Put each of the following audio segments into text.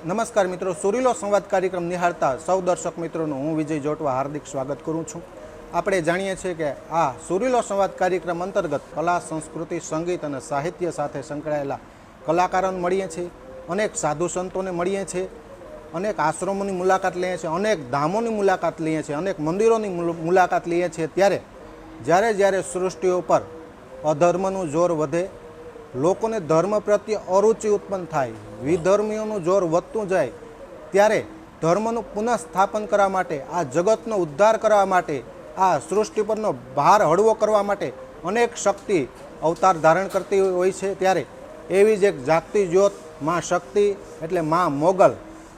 નમસ્કાર મિત્રો, સુરીલો સંવાદ કાર્યક્રમ નિહાળતા સૌ દર્શક મિત્રોનું હું વિજય જોટવા હાર્દિક સ્વાગત કરું છું. આપણે જાણીએ છીએ કે આ સુરીલો સંવાદ કાર્યક્રમ અંતર્ગત કલા, સંસ્કૃતિ, સંગીત અને સાહિત્ય સાથે સંકળાયેલા કલાકારોને મળીએ છીએ, અનેક સાધુ સંતોને મળીએ છીએ, અનેક આશ્રમોની મુલાકાત લઈએ છીએ, અનેક ધામોની મુલાકાત લઈએ છીએ, અનેક મંદિરોની મુલાકાત લઈએ છીએ. ત્યારે જ્યારે જ્યારે સૃષ્ટિ ઉપર અધર્મનું જોર વધે લોકોને ધર્મ પ્રત્યે અરુચિ ઉત્પન્ન થાય, વિધર્મીઓનું જોર વધતું જાય, ત્યારે ધર્મનું પુનઃસ્થાપન કરવા માટે, આ જગતનો ઉદ્ધાર કરવા માટે, આ સૃષ્ટિ પરનો ભાર હળવો કરવા માટે અનેક શક્તિ અવતાર ધારણ કરતી હોય છે. ત્યારે એવી જ એક જાગતી જ્યોત, માં શક્તિ એટલે માં મોગલ.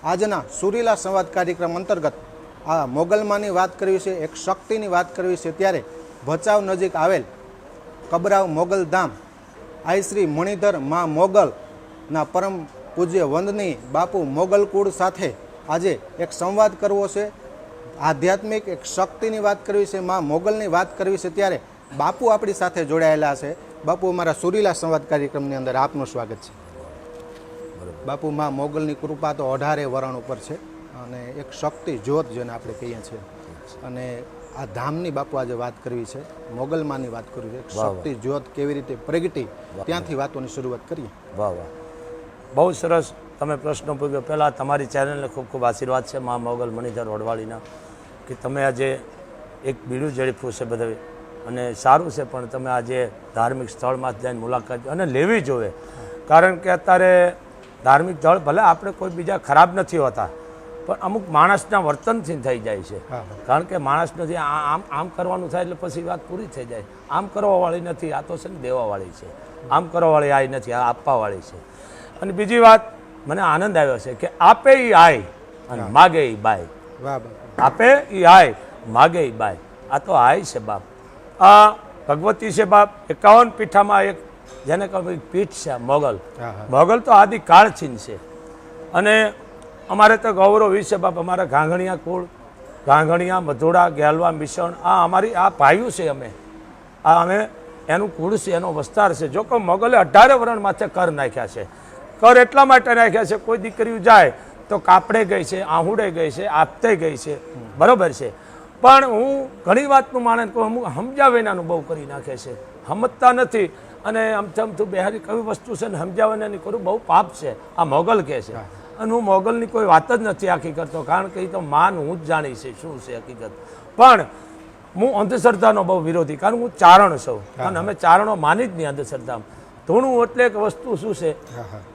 આજના સુરીલા સંવાદ કાર્યક્રમ અંતર્ગત આ મોગલમાંની વાત કરવી છે, એક શક્તિની વાત કરવી છે. ત્યારે ભચાઉ નજીક આવેલ કબરાવ મોગલ ધામ આઈ શ્રી મણિધર મા મોગલના પરમ પૂજ્ય વંદની બાપુ મોગલ કુળ સાથે આજે એક સંવાદ કરવો છે. આધ્યાત્મિક એક શક્તિની વાત કરવી છે, મા મોગલની વાત કરવી છે ત્યારે બાપુ આપણી સાથે જોડાયેલા છે. બાપુ અમારા સુરીલા સંવાદ કાર્યક્રમની અંદર આપનું સ્વાગત છે. બાપુ, મા મોગલની કૃપા તો અઢારે વરણ ઉપર છે અને એક શક્તિ જ્યોત જેને આપણે કહીએ છીએ. અને આ ધામની બાપુ આજે વાત કરવી છે મોગલમાંની વાત કરવી છે શક્તિ જ્યોત કેવી રીતે પ્રગટી ત્યાંથી વાતોની શરૂઆત કરીએ. વાહ વાહ. બહુ સરસ તમે પ્રશ્ન પૂછ્યો. પહેલાં તમારી ચેનલને ખૂબ ખૂબ આશીર્વાદ છે મા મોગલ મણિધર વડવાળીના કે તમે આજે એક બીડું ઝડપ્યું છે બધા. અને સારું છે પણ તમે આજે ધાર્મિક સ્થળમાં જઈને મુલાકાત અને લેવી જોવે. કારણ કે અત્યારે ધાર્મિક સ્થળ ભલે આપણે કોઈ બીજા ખરાબ નથી હોતા પણ અમુક માણસના વર્તનથી થઈ જાય છે. કારણ કે માણસ નથી આ- આમ આમ કરવાનું થાય એટલે પછી વાત પૂરી થઈ જાય. આમ કરવાવાળી નથી આ તો છે ને દેવાવાળી છે. આમ કરવાવાળી આય નથી આ આપવાવાળી છે. અને બીજી વાત મને આનંદ આવ્યો છે કે આપે ઈ આય અને માગે ઈ બાય. આપે ઈ આય માગે ઈ બાય. આ તો આય છે બાપ. આ ભગવતી છે બાપ એકાવન પીઠામાં એક જેને કહે પીઠ છે મોગલ. મોગલ તો આદિ કાળચીન છે. અને અમારે તો ગૌરવ વિશે બાપ, અમારા ઘાંઘણિયા કુળ, ઘાંઘણિયા, મધુડા, ગેલવા મિશન આ અમારી આ ભાઈઓ છે અમે. આ અમે એનું કુળ છે, એનો વસ્તાર છે. જો કે મોગલે અઢારે વરણ માથે કર નાખ્યા છે. કર એટલા માટે નાખ્યા છે, કોઈ દીકરીઓ જાય તો કાપડે ગઈ છે, આહુડે ગઈ છે, આપતે ગઈ છે. બરાબર છે. પણ હું ઘણી વાતનું માણે કહું, અમુક સમજાવીનાનું બહુ કરી નાખે છે. સમજતા નથી. અને આમથી આમથું બિહારી કઈ વસ્તુ છે ને સમજાવવાની કરું બહુ પાપ છે. આ મોગલ કહે છે. અને હું મોગલની કોઈ વાત જ નથી આખી કરતો કારણ કે એ તો માન હું જ જાણી છે શું છે હકીકત. પણ હું અંધશ્રદ્ધાનો બહુ વિરોધી કારણ હું ચારણ છું. અને અમે ચારણો માની જ નહીં અંધશ્રદ્ધા ધૂણું એટલે એક વસ્તુ શું છે?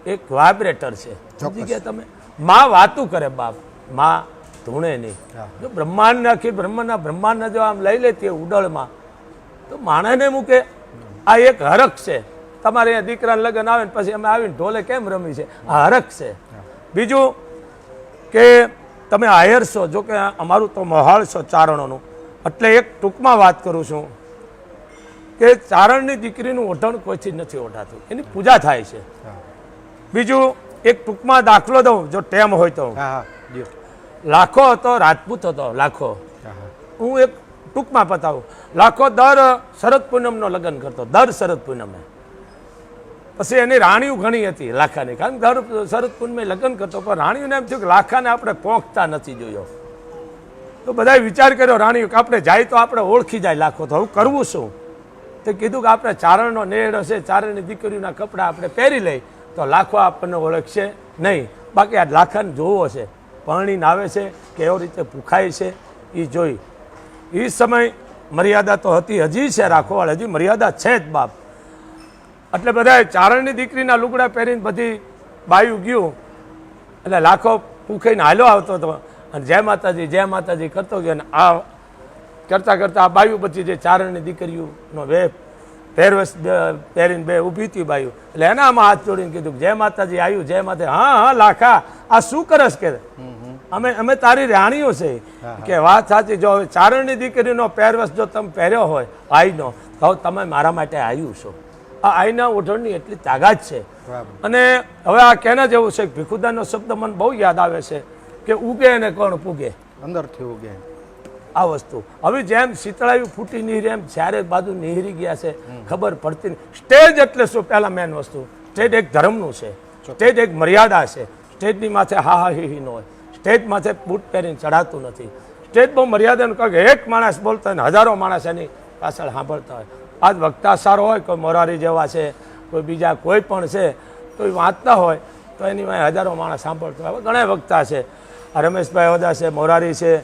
એક વાઇબ્રેટર છે. સમજી ગયા તમે? માં વાતું કરે બાપ. માં ધૂણે નહીં. જો બ્રહ્માંડ આખી બ્રહ્માંડના બ્રહ્માંડને જો આમ લઈ લેતી તે ઉડળમાં તો માણસને મૂકે. આ એક હરખ છે. તમારે અહીંયા દીકરાને લગ્ન આવે ને પછી અમે આવીને ઢોલે કેમ રમી છે? આ હરખ છે. બીજું કે તમે આયર છો જો કે અમારું તો મહાળ છો ચારણોનું. એટલે એક ટૂંકમાં વાત કરું છું કે ચારણની દીકરીનું ઓઢણ કોઈથી નથી ઓઢાતું. એની પૂજા થાય છે. બીજું એક ટૂંકમાં દાખલો દઉં જો ટેમ હોય તો. હા હા દ્યો. લાખો હતો રાજપૂત હતો લાખો. હું એક ટૂંકમાં પતાવું લાખો દર શરદ પૂનમનો લગ્ન કરતો દર શરદ પૂનમે. પછી એની રાણીઓ ઘણી હતી લાખાની. કારણ કે શરદ પૂનમે લગ્ન કરતો, પણ રાણીઓને એમ થયું કે લાખાને આપણે પોંખતા નથી જોયો. તો બધાએ વિચાર કર્યો, રાણીઓ, કે આપણે જાય તો આપણે ઓળખી જાય લાખો તો હવે કરવું શું? તે કીધું કે આપણે ચારણનો નેડ હશે ચારણની દીકરીઓના કપડાં આપણે પહેરી લઈ, તો લાખો આપણને ઓળખશે નહીં. બાકી આ લાખાને જોવો છે, પરણીને આવે છે, કેવો રીતે ભૂખાય છે એ જોઈ. એ સમય મર્યાદા તો હતી હજી છે રાખોવાળ હજી મર્યાદા છે જ બાપ. એટલે બધાએ ચારણની દીકરીના લુગડા પહેરીને બધી બાયું ગયું એટલે લાખો પૂખાઈને હાલો આવતો હતો. અને જય માતાજી જય માતાજી કરતો ગયો. અને આ કરતાં કરતાં આ બાયું પછી જે ચારણની દીકરીઓનો બે પહેરવેશ પહેરીને બે ઊભી હતી બાયું એટલે એના આમાં હાથ જોડીને કીધું જય માતાજી આવ્યું જય માતા હા હા લાખા આ શું કરસ કે? અમે અમે તારી રાણીઓ છે. કે વાત સાચી જો ચારણની દીકરીનો પહેરવેશ જો તમે પહેર્યો હોય આઈનો તો તમે મારા માટે આવ્યું છો. આ આઈના ઓઢણની એટલી તાકાત છે. અને હવે આ કેના જેવું છે ભીખુદાનો શબ્દ મને બહુ યાદ આવે છે કે ઉગે અને કોણ પૂગે? અંદરથી ઉગે. આ વસ્તુ. હવે જેમ શીતળાયું ફૂટી નીહરી એમ જ્યારે બાજુ નીહરી ગયા છે ખબર પડતી સ્ટેજ એટલે શું પહેલાં મેન વસ્તુ? સ્ટેજ એક ધર્મનું છે. સ્ટેજ એક મર્યાદા છે. સ્ટેજની માથે હા હા હી ન હોય. સ્ટેજ માથે બૂટ પહેરીને ચડાતું નથી. સ્ટેજ બહુ મર્યાદાનું કહે એક માણસ બોલતા હોય ને હજારો માણસ એની પાછળ સાંભળતા હોય. આજ વક્તા સારો હોય કોઈ મોરારી જેવા છે કોઈ બીજા કોઈ પણ છે તો એ વાંચતા હોય તો એની વાંહે હજારો માણસ સાંભળતો હોય. ઘણા વક્તા છે. આ રમેશભાઈ ઓદા છે મોરારી છે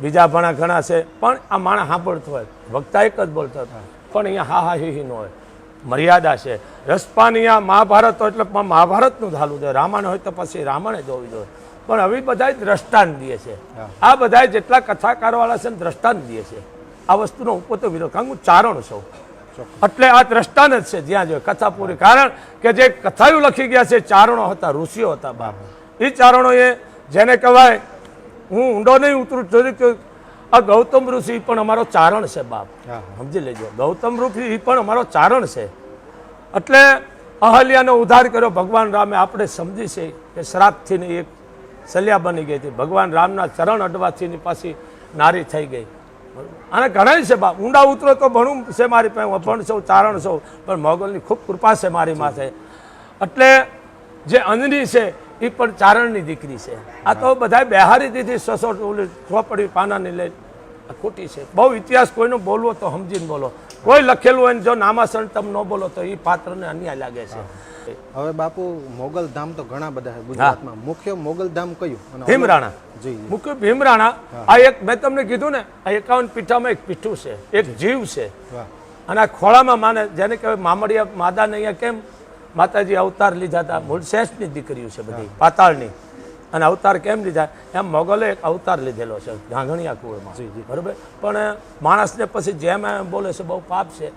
બીજા ઘણા ઘણા છે પણ આ માણસ સાંભળતો હોય. વક્તા એક જ બોલતો હતો. પણ અહીંયા હા હા હિ હી ન હોય. મર્યાદા છે. રસપાનિયા મહાભારત હોય એટલે મહાભારતનું ધાલું જોઈએ. રામાયણ હોય તો પછી રામાયણ જોવી જોઈએ. પણ હવે બધા દ્રષ્ટાંત દે છે. આ બધા જેટલા કથાકારવાળા છે ને દ્રષ્ટાંત દે છે. આ વસ્તુનો હું પોતે વિરોધ કારણ હું ચારણ છું. એટલે આ દ્રષ્ટાંત જ છે જ્યાં જોઈએ કથા પૂરી. કારણ કે જે કથાયું લખી ગયા છે ચારણો હતા ઋષિઓ હતા બાપ. એ ચારણોએ જેને કહેવાય હું ઊંડો નહીં ઉતરું કે આ ગૌતમ ઋષિ પણ અમારો ચારણ છે બાપ. સમજી લેજો. ગૌતમ ઋષિ એ પણ અમારો ચારણ છે. એટલે અહલ્યાનો ઉદ્ધાર કર્યો ભગવાન રામે આપણે સમજી છે કે શ્રાપથી ને એક સલ્યા બની ગઈ હતી. ભગવાન રામના ચરણ અડવાથી પાછી નારી થઈ ગઈ. અને ઘણા છે બાપ. ઊંડા ઉતરો તો ભણું છે મારી પાસે અભણ છું ચારણ છું પણ મોગલની ખૂબ કૃપા છે મારી માથે. એટલે જે અંજની છે એ પણ ચારણની દીકરી છે. આ તો બધા બેહારી દીધી સસો ચોપડી પાનાની લઈ ખોટી છે. બહુ ઇતિહાસ કોઈનો બોલવો તો સમજીને બોલો. કોઈ લખેલું હોય ને જો નામાસણ તમે ન બોલો તો એ પાત્રને અન્યાય લાગે છે. હવે બાપુ મોગલ ધામ તો ઘણા બધા છે ગુજરાતમાં. મુખ્ય મોગલ ધામ કયું? ભીમરાણા જી મુખ્ય ભીમરાણા આ એક મેં તમને કીધું ને આ એકાવન પીઠામાં એક પીઠું છે. એક જીવ છે. અને આ ખોળામાં માને જેને કહેવાય મામડિયા માદાને અહીંયા કેમ? માતાજી અવતાર લીધા હતા. મૂળ શેષની દીકરીઓ છે બધી પાતાળની. અને અવતાર કેમ લીધા? એમ મોગલે એક અવતાર લીધેલો છે ઘાંઘણિયા કુળમાં. બરોબર? પણ માણસને પછી જેમ એમ બોલે છે બહુ પાપ છે.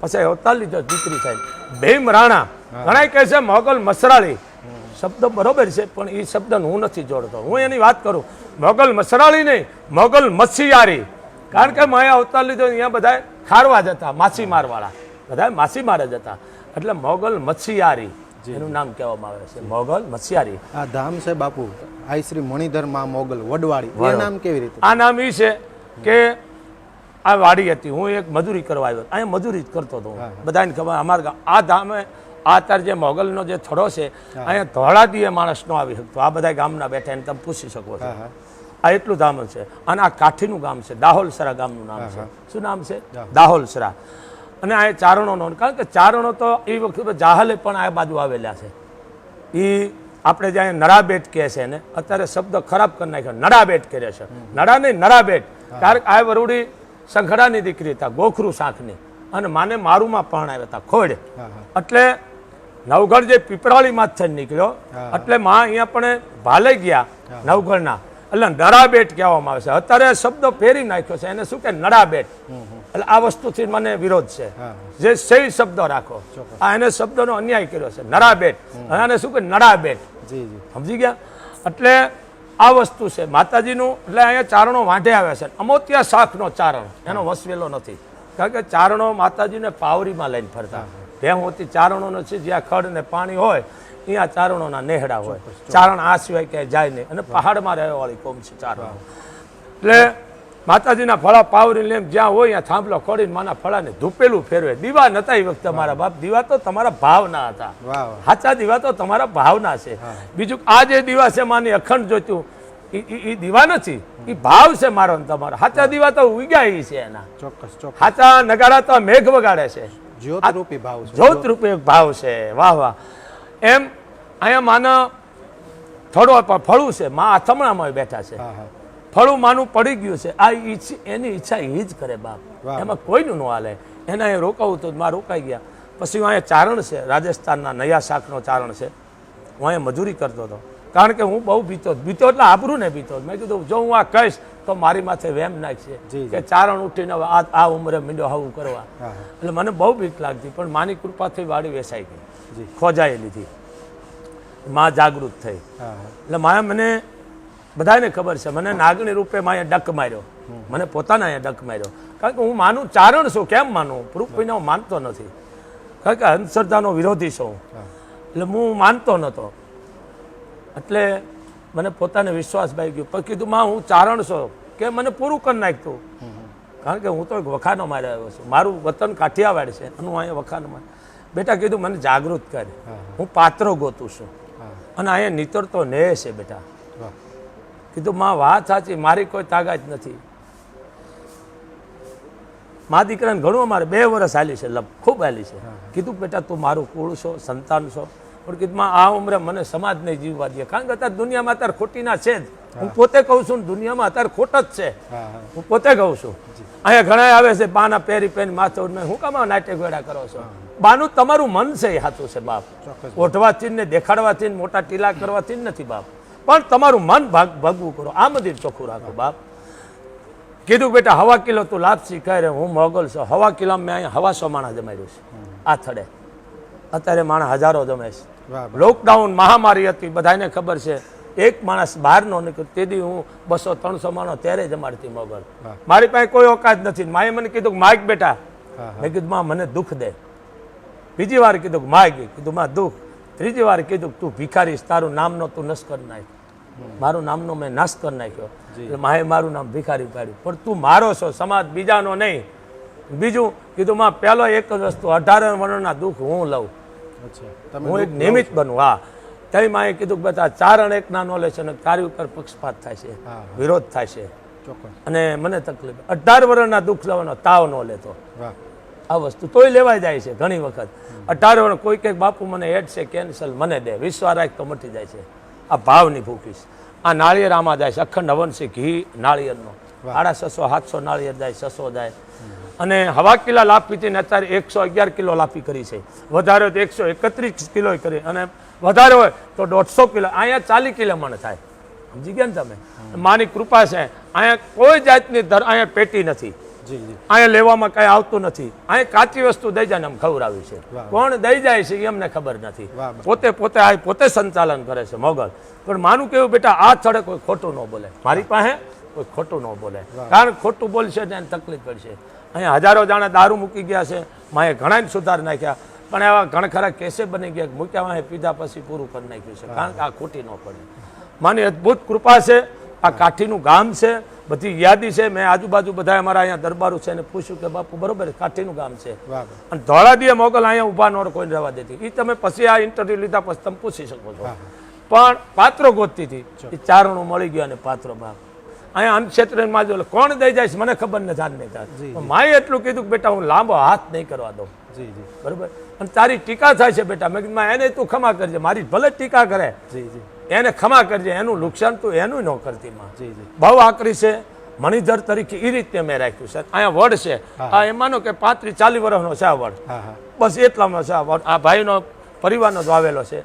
પછી અવતાર લીધો દીકરી થાય ભીમ રાણા. ઘણા કહે છે મોગલ મસરાળી. શબ્દ બરોબર છે પણ એ શબ્દ હું નથી જોડતો. હું એની વાત કરું. મોગલ મસરાળી નહીં મોગલ મચ્છિયારી કારણ કે મેં અવતાર લીધો અહીંયા બધા ખારવા જતા માછીમારવાળા. બધા માછીમાર જ હતા. એટલે મોગલ મચ્છિયારી એનું નામ કહેવામાં આવે છે. મોગલ મત્સ્યારી. આ ધામ છે બાપુ. આઈ શ્રી મણિધરમાં મોગલ વડવાડી એ નામ કેવી રીતે? આ નામ એ છે કે આ વાડી હતી. હું એક મજૂરી કરવા આવ્યો. હતો. અહીંયા મજૂરી જ કરતો હતો હું. બધાને ખબર અમારા ગામ આ ધામે આ અત્યારે જે મોગલનો જે થડો છે અહીંયા ધોળાદીએ માણસ નો આવી શકતો. આ બધા ગામના બેઠા એને તમે પૂછી શકો છો. આ એટલું ધામ છે. અને આ કાઠીનું ગામ છે. દાહોલસરા ગામનું નામ છે. શું નામ છે? દાહોલસરા. અને આ ચારણોનો કારણ કે ચારણો તો એ વખતે જાહલે પણ આ બાજુ આવેલા છે. એ આપણે જ્યાં નડાબેટ કહે છે ને અત્યારે શબ્દ ખરાબ કરી નાખ્યો. નડાબેટ કરે છે. નડા નહીં નડાબેટ. કારણ કે આ વરુડી સંખડાની દીકરી હતા ગોખરું શાંખની અને માને મારુમાં આવ્યા હતા ખોડ. એટલે નવગઢ જે પીપળાળીમાં જ થઈને નીકળ્યો. એટલે માં અહીંયા પણ ભાલે ગયા નવગઢના એટલે નડાબેટ કહેવામાં આવે છે. અત્યારે શબ્દ ફેરી નાખ્યો છે. એને શું કે નડાબેટ. એટલે આ વસ્તુથી મને વિરોધ છે. જે સહી શબ્દો રાખો. આ એને શબ્દનો અન્યાય કર્યો છે. નડાબેટ આને શું કે નડાબેટ સમજી ગયા? એટલે આ વસ્તુ છે. માતાજીનું એટલે અહીંયા ચારણો વાંઢે આવે છે. અમોત્યા શાખનો ચારણ. એનો વસવેલો નથી. કારણ કે ચારણો માતાજીને પાવરીમાં લઈને ફરતા. ભેહોતી ચારણોનો છે જ્યાં ખડ ને પાણી હોય અહીંયા ચારણોના નેહડા હોય. ચારણ આ સિવાય ક્યાંય જાય નહીં. અને પહાડમાં રહેવાવાળી કોમ છે ચારણો. એટલે માતાજીના ફળા પાવરી એમ જ્યાં હોય ત્યાં થાંભલો ખોડીને માના ફળાને ધૂપેલું ફેરવે. દીવા નતા એ વખતે મારા બાપ. દીવા તો તમારા ભાવના હતા. સાચા દીવા તો તમારા ભાવના છે. બીજું આ જે દીવા છે માની અખંડ જોતું એ દીવા નથી. એ ભાવ છે મારો ને તમારો. સાચા દીવા તો ઉગ્યા છે એના. ચોક્કસ સાચા નગાડા તો મેઘ વગાડે છે. જ્યોતરૂપી ભાવ છે. ભાવ છે. વાહ વાહ. એમ અહીંયા માનો થોડો ફળું છે. મા અથમણામાં બેઠા છે. ફળું માનું પડી ગયું છે. આ એની ઈચ્છા એ જ કરે બાપ. એમાં કોઈનું ન હાલે. એના એ રોકાવું તો માં રોકાઈ ગયા. પછી હું અહીંયા ચારણ છે રાજસ્થાનના નયા શાકનો ચારણ છે. હું અહીંયા મજૂરી કરતો હતો. કારણ કે હું બહુ બીતો બીતો એટલે આબરું ને બીતો મેં કીધું જો હું આ કહીશ તો મારી માથે વેમ નાખશે કે ચારણ ઉઠીને આ આ ઉંમરે મીંડો હાવું કરવા. એટલે મને બહુ બીક લાગતી પણ માની કૃપાથી વાડી વેસાઈ ગઈ. ખોજાઈ લીધી. માં જાગૃત થઈ. એટલે માયા મને બધાને ખબર છે. મને નાગણી રૂપે માએ ડક માર્યો. મને પોતાના અહીંયા ડક માર્યો. કારણ કે હું માનું ચારણ છું. કેમ માનું? પ્રૂફ વિના હું માનતો નથી. કારણ કે અંધશ્રદ્ધાનો વિરોધી છું. એટલે હું માનતો નહોતો એટલે મને પોતાને વિશ્વાસ ભાઈ ગયો. પણ કીધું માં હું ચારણ છું. કે મને પૂરું કરી નાખતું કારણ કે હું તો એક વખાનો મારે આવ્યો છું. મારું વતન કાઠિયાવાડ છે. અને હું અહીંયા વખાનો મારે. બેટા કીધું મને જાગૃત કરે. હું પાત્રો ગોતું છું. અને અહીંયા નીતરતો ને છે બેટા. કીધું માં વાત સાચી મારી કોઈ તાકાત નથી. મા દીકરાને ઘણું અમારે બે વર્ષ હાલી છે લપ ખૂબ હાલી છે. કીધું બેટા તું મારું કુળ છો સંતાન છો. પણ કીધું માં આ ઉંમરે મને સમાજ નહીં જીવવા દે. કારણ કે અત્યારે દુનિયામાં અત્યારે ખોટીના છે જ. હું પોતે કહું છું દુનિયામાં અત્યારે ખોટ જ છે. હા પોતે કહું છું. અહીંયા ઘણા આવે છે બાના પહેરી પહેરી માથે ઉડને હું કામ નાટ્ય વેડા કરો છો? બાનું તમારું મન છે એ હાથું છે બાપ. ઓઢવાથી ને દેખાડવાથી મોટા ટીલા કરવાથી નથી બાપ. પણ તમારું મન ભાગ ભાગવું કરો. આ મંદિર ચોખ્ખું રાખો બાપ. કીધું બેટા હવા કિલો તું લાપસી કહે હું મોગલ છું. હવા કિલો મેં અહીંયા હવાસો માણા જમાડ્યું છે આ થડે અત્યારે માણસ હજારો જમે છે. લોકડાઉન મહામારી હતી બધાને ખબર છે. એક માણસ બહાર નો નીકળ્યો. તેથી હું બસો ત્રણસો માણો ત્યારે જમાડતી મોગલ. મારી પાસે કોઈ ઓકાત નથી. માએ મને કીધું કે માગ બેટા મેં કીધું માં મને દુઃખ દે. બીજી વાર કીધું કે માગ કીધું માં દુઃખ. ત્રીજી વાર કીધું તું ભિખારીશ તારું નામનો તું નશ કરી નાખ. મારું નામનો મેં નાશ કરી નાખ્યો. એટલે માએ મારું નામ ભિખારી પાડ્યું પણ તું મારો છો સમાજ બીજાનો નહીં. બીજું કીધું માં પહેલો એક જ વસ્તુ અઢાર વર્ણના દુઃખ હું લઉં. હું એક નિમિત્ત બનું હા. તઈ માએ કીધું કે બધા ચારણ એકના નોલેજ છે અને તારી ઉપર પક્ષપાત થાય છે વિરોધ થાય છે. ચોક્કસ. અને મને તકલીફ. અઢાર વર્ષના દુઃખ લેવાનો તાવ ન લેતો. આ વસ્તુ તોય લેવાઈ જાય છે ઘણી વખત. અઢાર વર્ષ કોઈ કંઈક બાપુ મને એડ છે કેન્સલ મને દે. વિશ્વા રાખ તો મટી જાય છે. આ ભાવની ભૂખીશ આ નાળિયેર આમાં જાય છે. અખંડ હવન ઘી નાળિયેરનો. સાડા છસો સાતસો નાળિયેર જાય છસો જાય. અને હવા કિલ્લા લાપી હતી ને અત્યારે એકસો અગિયાર કિલો લાપી કરી છે. વધારે હોય તો એકસો એકત્રીસ કિલો કરી. અને વધારે હોય તો દોઢસો કિલો. અહીંયા ચાલીસ કિલો મને થાય. સમજી ગયા ને તમે? માની કૃપા છે. અહીંયા કોઈ જાતની અહીંયા પેટી નથી. અહીંયા લેવામાં કઈ આવતું નથી. અહીંયા કાચી વસ્તુ દઈ જાય ને આમ ખવડાવી છે. કોણ દઈ જાય છે એ અમને ખબર નથી. પોતે પોતે આ પોતે સંચાલન કરે છે મોગલ. પણ માનું કેવું બેટા આ સ્થળે કોઈ ખોટું ન બોલે. મારી પાસે કોઈ ખોટું ન બોલે. કારણ ખોટું બોલશે ને તકલીફ પડશે. અહીંયા હજારો જાણે દારૂ મૂકી ગયા છે. માએ ઘણા સુધાર નાખ્યા. પણ એવા ઘણખરા કેસે બની ગયા મૂક્યા વાંહે પીધા પછી પૂરું કરી નાખ્યું છે. કારણ કે આ ખોટી ન પડે. માની અદ્ભુત કૃપા છે. આ કાઠીનું ગામ છે. બધી યાદી છે. મેં આજુબાજુ બધા અમારા અહીંયા દરબારો છે અને પૂછ્યું કે બાપુ બરોબર કાઠીનું ગામ છે. અને ધોળાદીએ મોગલ અહીંયા ઊભા નોર કોઈને રહેવા દેતી. એ તમે પછી આ ઇન્ટરવ્યુ લીધા પછી તમે પૂછી શકો છો. પણ પાત્રો ગોતતી હતી. એ ચારણું મળી ગયું અને પાત્રો બાપ અહીંયા અનક્ષેત્રમાં જો કોણ દઈ જાય મને ખબર નથી આજ નહીં થાય. માએ એટલું કીધું કે બેટા હું લાંબો હાથ નહીં કરવા દઉં. જી જી. બરોબર? અને તારી ટીકા થાય છે બેટા. મેં કીધું એને તું ખમા કરજે. મારી ભલે ટીકા કરે જી જી. એને ખમા કરજે. એનું નુકસાન તું એનું ન કરતી માં. જી જી. બહુ આકરી છે. મણિધર તરીકે એ રીતે મેં રાખ્યું છે. અહીંયા વડ છે. આ એ માનો કે પાંત્રીસ ચાલીસ વર્ષનો છે આ વડ. બસ એટલામાં છે આ વડ. આ ભાઈનો પરિવારનો જ આવેલો છે.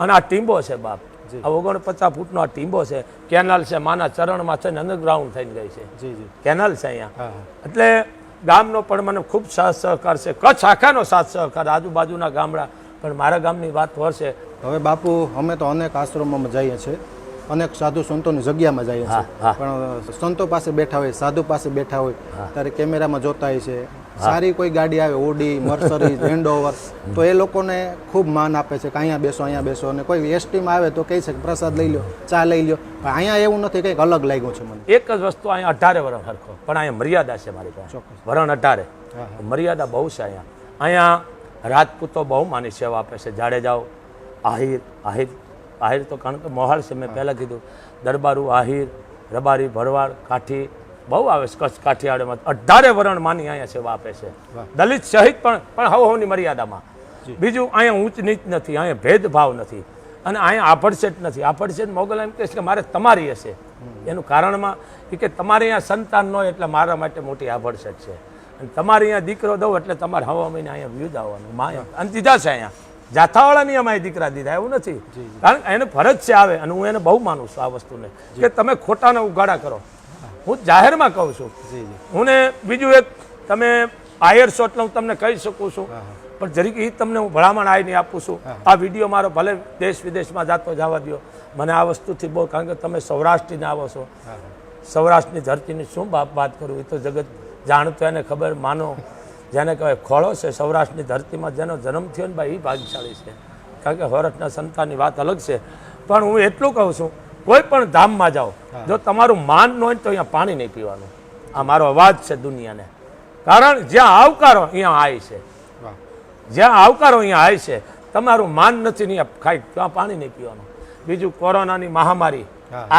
અને આ ટીંબો છે બાપ. આ ઓગણપચાસ ફૂટનો આ ટીંબો છે. કેનાલ છે માના ચરણમાં છે ને અંડરગ્રાઉન્ડ થઈને ગઈ છે. જી જી. કેનાલ છે અહીંયા. એટલે ગામનો પણ મને ખૂબ સાથ સહકાર છે. કચ્છ આખાનો સાથ સહકાર આજુબાજુના ગામડા. પણ મારા ગામની વાત વર્ષે હવે બાપુ અમે તો અનેક આશ્રમોમાં જઈએ છીએ. અનેક સાધુ સંતોની જગ્યામાં જઈએ છીએ. પણ સંતો પાસે બેઠા હોય સાધુ પાસે બેઠા હોય ત્યારે કેમેરામાં જોતા હોય છે. સારી કોઈ ગાડી આવે ઓડી મર્સરીઝ લેન્ડઓવર તો એ લોકોને ખૂબ માન આપે છે કે અહીંયા બેસો અહીંયા બેસો. અને કોઈ એસટીમાં આવે તો કહી શકે પ્રસાદ લઈ લો ચા લઈ લો પણ અહીંયા એવું નથી કંઈક અલગ લાગ્યું છે મને. એક જ વસ્તુ અહીંયા અઢારે વરણ સરખો. પણ અહીંયા મર્યાદા છે મારી પાસે. વરણ અઢારે. મર્યાદા બહુ છે અહીંયા. અહીંયા રાજપૂતો બહુ માની સેવા આપે છે. જાડેજાઓ આહિર આહિર આહિર તો કારણ કે મોહાળ છે મેં પહેલાં કીધું. દરબારું આહિર રબારી ભરવાડ કાઠી બહુ આવે છે કચ્છ કાઠિયાવાડમાં. અઢારે વરણ માની અહીંયા સેવા આપે છે. દલિત સહિત પણ પણ હવ હવની મર્યાદામાં બીજું અહીંયા ઊંચ નીચ નથી અહીંયા ભેદભાવ નથી. અને અહીંયા આભડસેટ નથી. આભડસેટ મોગલ એમ કહે છે કે મારે તમારી હશે. એનું કારણમાં એ કે તમારે અહીંયા સંતાન ન હોય એટલે મારા માટે મોટી આભડસેટ છે. અને તમારે અહીંયા દીકરો દઉં એટલે તમારે હવા મહિને અહીંયા વ્યૂ આવવાનું. માં અને દીધા છે અહીંયા. જાથાવાળાની અમારે દીકરા દીધા એવું નથી. કારણ કે એને ફરજ છે આવે અને હું એને બહુ માનું છું આ વસ્તુને. કે તમે ખોટાને ઉગાડા કરો. હું જાહેરમાં કહું છું. હું ને બીજું એક તમે આયર છો હું તમને કહી શકું છું. પણ જરીક એ તમને હું ભલામણ આવીને આપું છું. આ વીડિયો મારો ભલે દેશ વિદેશમાં જાતો જવા દો મને આ વસ્તુથી બહુ કારણ કે તમે સૌરાષ્ટ્રને આવો છો. સૌરાષ્ટ્રની ધરતીની શું વાત કરું? એ તો જગત જાણતો એને ખબર. માનો જેને કહેવાય ખોળો છે સૌરાષ્ટ્રની ધરતીમાં જેનો જન્મ થયો ને ભાઈ એ ભાગશાળી છે. કારણ કે હોરઠના સંતાનની વાત અલગ છે. પણ હું એટલું કહું છું કોઈ પણ ધામમાં જાઓ જો તમારું માન ન હોય તો અહીંયા પાણી નહીં પીવાનું. આ મારો અવાજ છે દુનિયાને. કારણ જ્યાં આવકારો અહીંયા આય છે. જ્યાં આવકારો અહીંયા આય છે તમારું માન નથી ને ખાઈ ત્યાં પાણી નહીં પીવાનું. બીજું કોરોનાની મહામારી.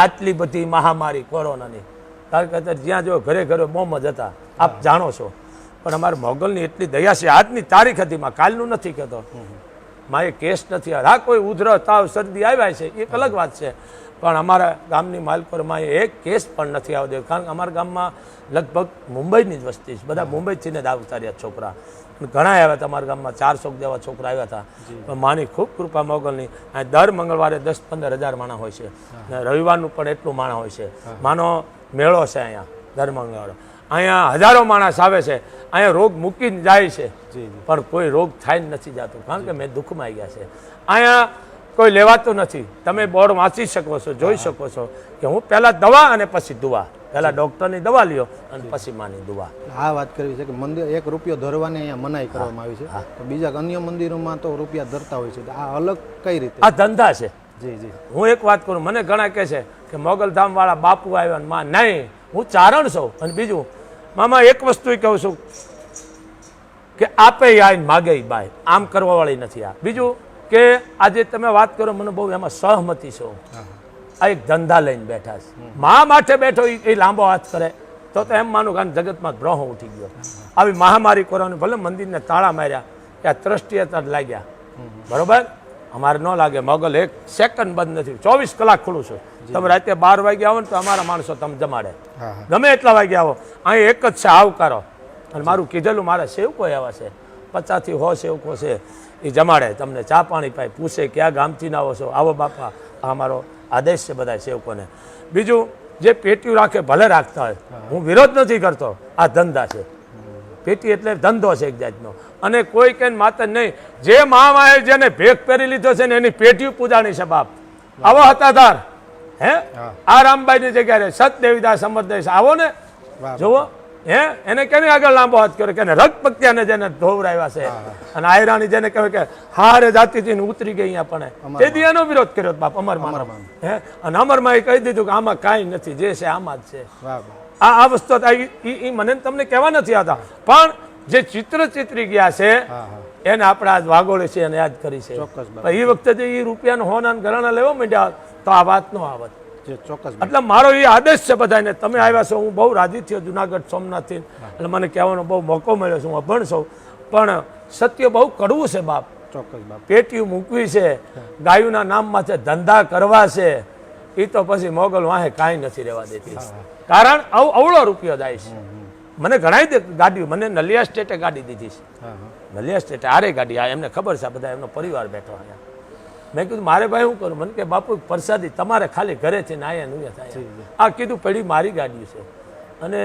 આટલી બધી મહામારી કોરોનાની. કારણ કે જ્યાં જો ઘરે ઘરે બોમ્બ જ હતા. આપ જાણો છો. પણ અમારે મોગલની એટલી દયા છે. આજની તારીખ હતી માં કાલનું નથી કહેતો. માં એ કેસ નથી. હા કોઈ ઉધર તાવ શરદી આવ્યા છે. એક અલગ વાત છે. પણ અમારા ગામની માલપુરમાં એક કેસ પણ નથી આવતો. કારણ કે અમારા ગામમાં લગભગ મુંબઈની જ વસ્તી છે. બધા મુંબઈથીને જ આવતા રહ્યા છોકરા. ઘણા આવ્યા હતા અમારા ગામમાં ચારસો જેવા છોકરા આવ્યા હતા. પણ માની ખૂબ કૃપા મોગલની. અહીં દર મંગળવારે દસ પંદર હજાર માણા હોય છે. અને રવિવારનું પણ એટલું માણા હોય છે. માનો મેળો છે અહીંયા દર મંગળવારે. અહીંયા હજારો માણસ આવે છે. અહીંયા રોગ મૂકીને જાય છે. પણ કોઈ રોગ થાય નથી જતો. કારણ કે મેં દુઃખમાં આવી ગયા છે. અહીંયા કોઈ લેવાતું નથી. તમે બોર્ડ વાંચી શકો છો જોઈ શકો છો કે હું પહેલા દવા અને પછી દુવા. પહેલા ડોક્ટરની દવા લ્યો અને પછી માની દુવા. આ વાત કરવી છે કે મંદિર એક રૂપિયો ધરવાની અહીંયા મનાઈ કરવામાં આવી છે. તો બીજા અન્ય મંદિરોમાં તો રૂપિયા ધરતા હોય છે. આ અલગ કઈ રીતે? આ ધંધા છે. જી જી. હું એક વાત કરું મને ઘણા કહે છે કે મોગલધામ વાળા બાપુ આવ્યા ને માં નહીં હું ચારણ છું. અને બીજું મામા એક વસ્તુ કહું છું કે આપે આઈને માગે બાય. આમ કરવા વાળી નથી આ. બીજું કે આજે તમે વાત કરો મને બહુ એમાં સહમતી છો. આ એક ધંધા લઈને બેઠા છે. મા માથે બેઠો એ લાંબો હાથ કરે તો તો એમ માનું કે જગતમાં ગ્રહો ઉઠી ગયો. આવી મહામારી કોરોના ભલે મંદિરને તાળા માર્યા કે આ ત્રષ્ટિએ તર લાગ્યા. બરોબર? અમારે ન લાગે મોગલ એક સેકન્ડ બંધ નથી. ચોવીસ કલાક ખુલ્લું છે. તમે રાતે બાર વાગે આવો ને તો અમારા માણસો તમે જમાડે. ગમે એટલા વાગે આવો. અહીં એક જ છે આવકારો. અને મારું કીધેલું મારા સેવકો એવા છે. પચાસથી હો સેવકો છે એ જમાડે. તમને ચા પાણી પાય પૂછે ક્યાં ગામથી ના આવો છો? આવો બાપા આ અમારો આદેશ છે બધા સેવકોને. બીજું જે પેટીયું રાખે ભલે રાખતા હોય. હું. વિરોધ નથી કરતો. આ ધંધા છે. પેટી એટલે ધંધો છે એક જાતનો. અને કોઈ કે માતા નહીં જે મહામાએ જેને ભેગ પહેરી લીધો છે ને એની પેટી પૂજાણી છે બાપ. આવો હતા તાર હે. આ રામબાઈની જગ્યાએ. સત દેવીદાસ અમરદેશ આવો ને. જુઓ. હે? એને કેને આગળ લાંબો હાથ કર્યો? કે એને રગ જેને ધોવરાવ્યા છે. અને આયરાની જેને કહેવાય કે હારે જાતિથી ઉતરી ગઈ અહીંયા પણ. તેથી એનો વિરોધ કર્યો બાપ અમરમાં હે? અને અમરમાં એ કહી દીધું કે આમાં કાંઈ નથી જે છે આમાં જ છે. આ આ વસ્તુ ઈ મને તમને કહેવા નથી આવતા. પણ જે ચિત્ર ચિત્રી ગયા છે એને આપણે આજ વાગોળે છે અને યાદ કરી છે. એ વખતે જે એ રૂપિયાનો હોના ને ઘરાણા લેવા માંડ્યા તો આ વાત નો આવત. ચોક્કસ એટલે મારો એ આદેશ છે બધાને તમે આવ્યા છો હું બહુ રાજી થયો જુનાગઢ સોમનાથથી. એટલે મને કહેવાનો બહુ મોકો મળ્યો છે હું અભણ છું. પણ સત્ય બહુ કડવું છે બાપ. ચોક્કસ બાપ. પેટીયું મૂકવી છે ગાયુના નામમાં છે ધંધા કરવા છે એ તો પછી મોગલ વાહે કાંઈ નથી રહેવા દેતી. કારણ આવું અવળો રૂપિયો જાય છે. મને ઘણાય ગાડી મને નલિયા સ્ટેટે ગાડી દીધી છે. નલિયા સ્ટેટે આરે ગાડી આ એમને ખબર છે બધા એમનો પરિવાર બેઠો અહીંયા મેં કીધું મારે ભાઈ શું કરું મને કે બાપુ પ્રસાદી તમારે ખાલી ઘરેથી ને આયા નુયા થાય. આ કીધું પડી મારી ગાડી છે. અને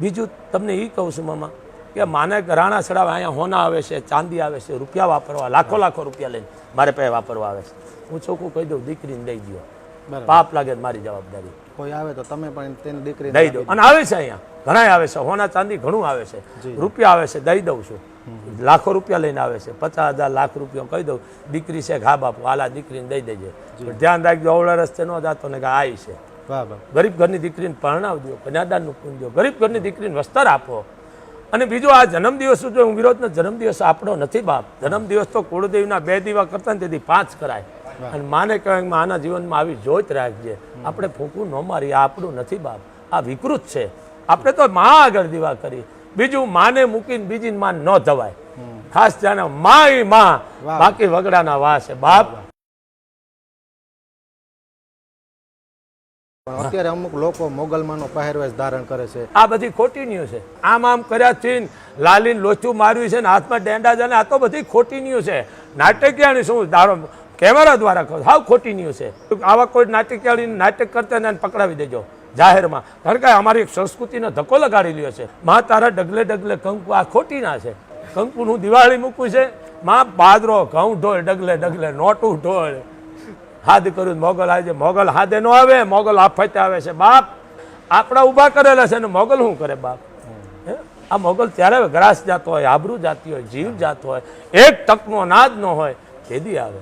બીજું તમને એ કહું છું મામા કે માને રાણા ચડાવે અહીંયા હોના આવે છે ચાંદી આવે છે રૂપિયા વાપરવા લાખો લાખો રૂપિયા લઈને મારે પાસે વાપરવા આવે છે. હું ચોખ્ખું કહી દઉં દીકરીને દઈ દો પાપ લાગે મારી જવાબદારી. કોઈ આવે તો તમે પણ તેની દીકરી દઈ દો. અને આવે છે અહીંયા. ઘણા આવે છે. હોના ચાંદી ઘણું આવે છે. રૂપિયા આવે છે દઈ દઉં છું. લાખો રૂપિયા લઈને આવે છે. પચાસ હજાર લાખ રૂપિયા કહી દઉં દીકરી છે ઘા બાપુ આલા દીકરીને દઈ દેજે. ધ્યાન રાખજો અવળા રસ્તે ન જાતો ને કે આઈ છે. ગરીબ ઘરની દીકરીને પરણાવ દો કન્યાદાનનું પૂંજો ગરીબ ઘરની દીકરીને વસ્ત્ર આપો. અને બીજો આ જન્મદિવસ જો હું વિરોધનો જન્મદિવસ આપણો નથી બાપ. જન્મદિવસ તો કુળદેવીના બે દીવા કરતા ને તેથી પાંચ કરાય. અને માને કહેવાય આના જીવનમાં આવી જોત રાખજે. આપણે ફૂંકું ન મારી આ આપણું નથી બાપ. આ વિકૃત છે. આપણે તો મા આગળ દીવા કરી. બીજું માને મૂકીને બીજી માન ન ધવાય ખાસ જાણે માય ઈ મા બાકી વગડાના વા છે બાપ. અત્યારે અમુક લોકો મોગલમાંનો પહેરવેશ ધારણ કરે છે. આ બધી ખોટી ન્યૂઝ છે. આમ આમ કર્યાથી છે લાલીન લોચું માર્યું છે ને હાથમાં ડેંડા છે આ તો બધી ખોટી ન્યૂઝ છે. નાટકિયાની શું ધારો કેમેરા દ્વારા કહો હાવ ખોટી ન્યૂઝ છે. આવા કોઈ નાટકિયાળી નાટક કરતા ને પકડાવી દેજો. જાહેરમાં. કારણ કે અમારી એક સંસ્કૃતિનો ધક્કો લગાડી લ્યો છે. મા તારા ડગલે ડગલે કંકુ આ ખોટી ના છે. કંકુનું દિવાળી મૂકવું છે. મા બાદરો ઘઉં ઢોળ, ડગલે ડગલે નોટું ઢોળ. હાદ કર્યું, મોગલ આજે, મોગલ હાદે નો આવે, મોગલ આફતે આવે છે. બાપ, આપણા ઊભા કરેલા છે ને મોગલ શું કરે બાપ? આ મોગલ ત્યારે ગ્રાસ જાતો હોય, આબરૂ જાતી હોય, જીવ જાતો હોય. એક તકનો અનાજ ન હોય તેદી આવે?